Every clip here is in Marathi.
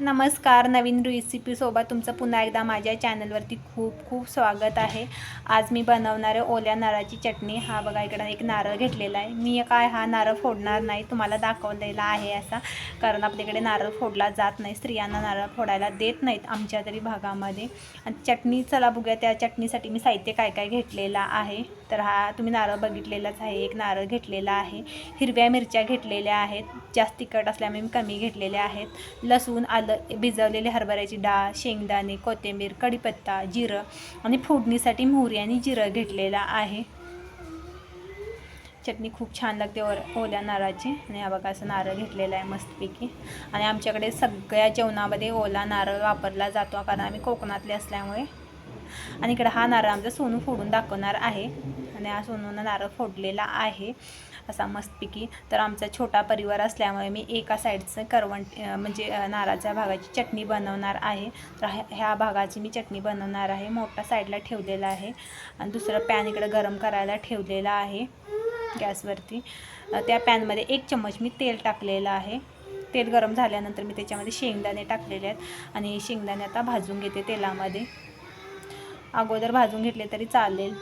नमस्कार नवीन रेसिपीसोबत तुमचं पुन्हा एकदा माझ्या चॅनलवरती खूप खूप स्वागत आहे. आज मी बनवणार आहे ओल्या नारळाची चटणी. हा बघा इकडं एक नारळ घेतलेला आहे. मी काय हा नारळ फोडणार नाही तुम्हाला दाखवलेला आहे असा. कारण आपल्याकडे नारळ फोडला जात नाही स्त्रियांना नारळ फोडायला देत नाहीत आमच्या तरी भागामध्ये. आणि चटणी चला बघूया त्या चटणीसाठी मी साहित्य काय काय घेतलेलं आहे. तर हा तुम्ही नारळ बघितलेलाच आहे एक नारळ घेतलेला आहे. हिरव्या मिरच्या घेतलेल्या आहेत. जास्त तिखट असल्यामुळे मी कमी घेतलेल्या आहेत. लसूण आलं भिजवलेले हरभऱ्याची डाळ शेंगदाणे कोथिंबीर कढीपत्ता जिरं आणि फोडणीसाठी मोहरी आणि जिरं घेतलेलं आहे. चटणी खूप छान लागते ओर ओल्या नारळाची. आणि हा बघा असं नारळ घेतलेला आहे मस्तपैकी. आणि आमच्याकडे सगळ्या जेवणामध्ये ओला नारळ वापरला जातो कारण आम्ही कोकणातले असल्यामुळे. आणि इकडे हा नारळ आमचा सोनू फोडून दाखवणार आहे. आणि हा सोनूनं नारळ फोडलेला आहे असा मस्तपैकी. तर आमचा छोटा परिवार असल्यामुळे मी एका साईडचं करवंट म्हणजे नारळाच्या भागाची चटणी बनवणार आहे. तर ह्या ह्या भागाची मी चटणी बनवणार आहे. मोठा साईडला ठेवलेला आहे. आणि दुसरं पॅन इकडे गरम करायला ठेवलेला आहे गॅसवरती. त्या पॅनमध्ये एक चम्मच मी तेल टाकलेलं आहे. तेल गरम झाल्यानंतर मी त्याच्यामध्ये शेंगदाणे टाकलेले आहेत. आणि शेंगदाणे आता भाजून घेते तेलामध्ये. अगोदर भाजून घेतले तरी चालेल.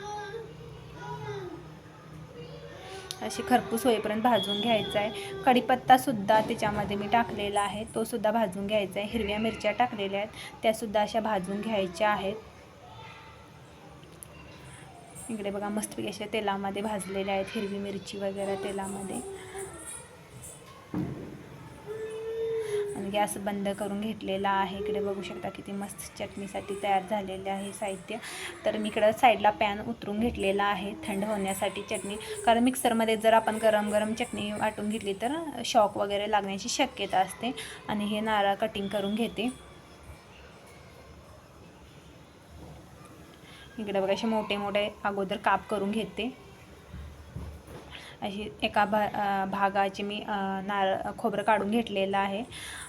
अशी खरपूस होईपर्यंत भाजून घ्यायचा आहे. कढीपत्तासुद्धा त्याच्यामध्ये मी टाकलेला आहे. तोसुद्धा भाजून घ्यायचा आहे. हिरव्या मिरच्या टाकलेल्या आहेत. त्यासुद्धा अशा भाजून घ्यायच्या आहेत. इकडे बघा मस्तपैकी अशा तेलामध्ये भाजलेल्या आहेत हिरवी मिरची वगैरे तेलामध्ये. म्हणजे गॅस बंद करून घेतलेला आहे. इकडे बघू शकता किती मस्त चटणीसाठी तयार झालेले आहे साहित्य. तर मी इकडं साईडला पॅन उतरून घेतलेला आहे थंड होण्यासाठी चटणी. कारण मिक्सरमध्ये जर आपण गरम गरम चटणी वाटून घेतली तर शॉक वगैरे लागण्याची शक्यता असते. आणि हे नारळ कटिंग करून घेते. इकडे बघा असे मोठे मोठे अगोदर काप करून घेते. अशी एका भा भागाची मी नारळ खोबरं काढून घेतलेलं आहे.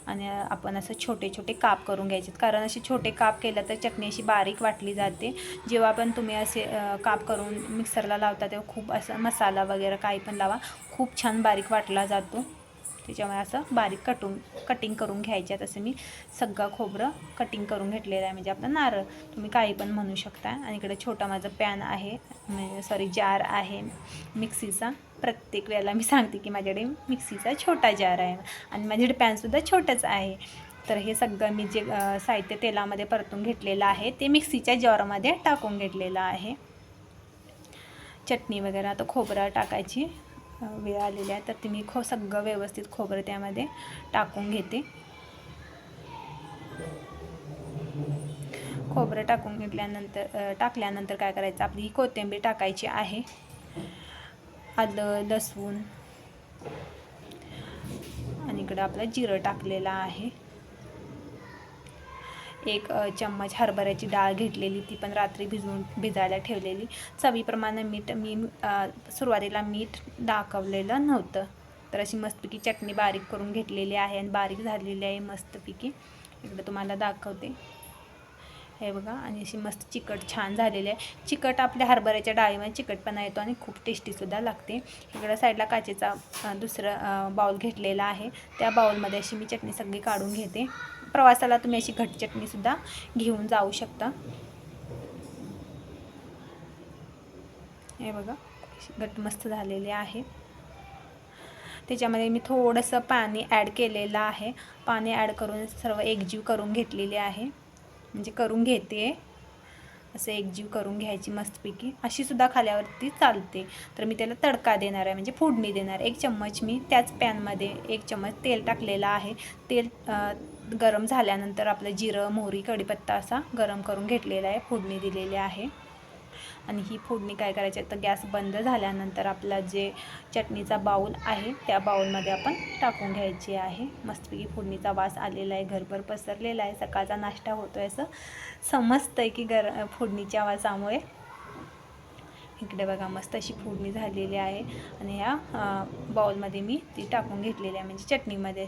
आणि आपण असं छोटे छोटे काप करून घ्यायचे कारण असे छोटे काप केलं तर चटणी अशी बारीक वाटली जाते. जेव्हा पण तुम्ही असे काप करून मिक्सरला लावता तेव्हा खूप असं मसाला वगैरे काही पण लावा. खूप छान बारीक वाटला जातो. त्याच्यामुळे असं बारीक कटून कटिंग करून घ्यायचे तसं मी सगळं खोबरं कटिंग करून घेतलेलं आहे. म्हणजे आपलं नारळ तुम्ही काही पण म्हणू शकता. आणि इकडे छोटा माझा पॅन आहे. म्हणजे सॉरी जार आहे. मिक्सीचा प्रत्येक वेळेला मी सांगते की माझ्याकडे मिक्सीचा छोटा जार आहे. आणि माझ्याकडे पॅनसुद्धा छोटंच आहे. तर हे सगळं मी जे साहित्य तेलामध्ये परतून घेतलेलं आहे ते मिक्सीच्या जॉरमध्ये टाकून घेतलेलं आहे. चटणी वगैरे आता खोबरं टाकायची. वेळ आलेली आहे तर ते मी खो सगळं व्यवस्थित खोबरं त्यामध्ये टाकून घेते. खोबरं टाकून घेतल्यानंतर टाकल्यानंतर काय करायचं? आपली कोथिंबीर टाकायची आहे. आलं लसूण. आणि इकडं आपलं जिरं टाकलेलं आहे. एक चम्मच हरभऱ्याची डाळ घेतलेली ती पण रात्री भिजवून भिजायला ठेवलेली. चवीप्रमाणे मीठ मी सुरुवातीला मीठ दाखवलेलं नव्हतं. तर अशी मस्तपैकी चटणी बारीक करून घेतलेली आहे आणि बारीक झालेली आहे मस्तपैकी. इकडं तुम्हाला दाखवते. हे बघा आणि अशी मस्त चिकट छान झालेली आहे. चिकट आपल्या हरभऱ्याच्या डाळीमध्ये चिकटपणा येतो आणि खूप टेस्टीसुद्धा लागते. इकडं साईडला काचेचा दुसरं बाउल घेतलेला आहे. त्या बाउलमध्ये अशी मी चटणी सगळी काढून घेते. प्रवासाला तुम्ही अशी घट चटणीसुद्धा घेऊन जाऊ शकता. हे बघा घट मस्त झालेली आहे. त्याच्यामध्ये मी थोडंसं पाणी ॲड केलेलं आहे. पाणी ॲड करून सर्व एकजीव करून घेतलेली आहे. म्हणजे करून घेते. असं एकजीव करून घ्यायची मस्तपैकी. अशीसुद्धा खाल्यावरती चालते. तर मी त्याला तडका देणार आहे. म्हणजे फोडणी देणार. एक चम्मच मी त्याच पॅनमध्ये एक चम्मच तेल टाकलेलं आहे. तेल गरम झाल्यानंतर आपलं जिरं मोहरी कढीपत्ता असा गरम करून घेतलेला आहे. फोडणी दिलेली आहे. आणि ही फोडणी काय करायची? तर गॅस बंद झाल्यानंतर आपला जे चटणीचा बाऊल आहे त्या बाऊलमध्ये आपण टाकून घ्यायची आहे. मस्तपैकी फोडणीचा वास आलेला आहे. घरभर पसरलेला आहे. सकाळचा नाश्ता होतो आहे असं समजतं आहे की गर फोडणीच्या वासामुळे. इकडे बघा मस्त अशी फोडणी झालेली आहे. आणि ह्या बाऊलमध्ये मी ती टाकून घेतलेली आहे. म्हणजे चटणीमध्ये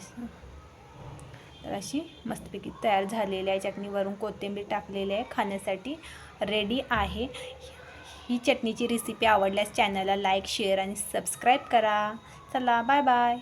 तर अशी मस्तपैकी तयार झालेली आहे. चटणीवरून कोथिंबीर टाकलेली आहे. खाण्यासाठी रेडी आहे. ही चटणीची रेसिपी आवडल्यास चॅनलला लाईक शेअर आणि सबस्क्राईब करा. चला बाय बाय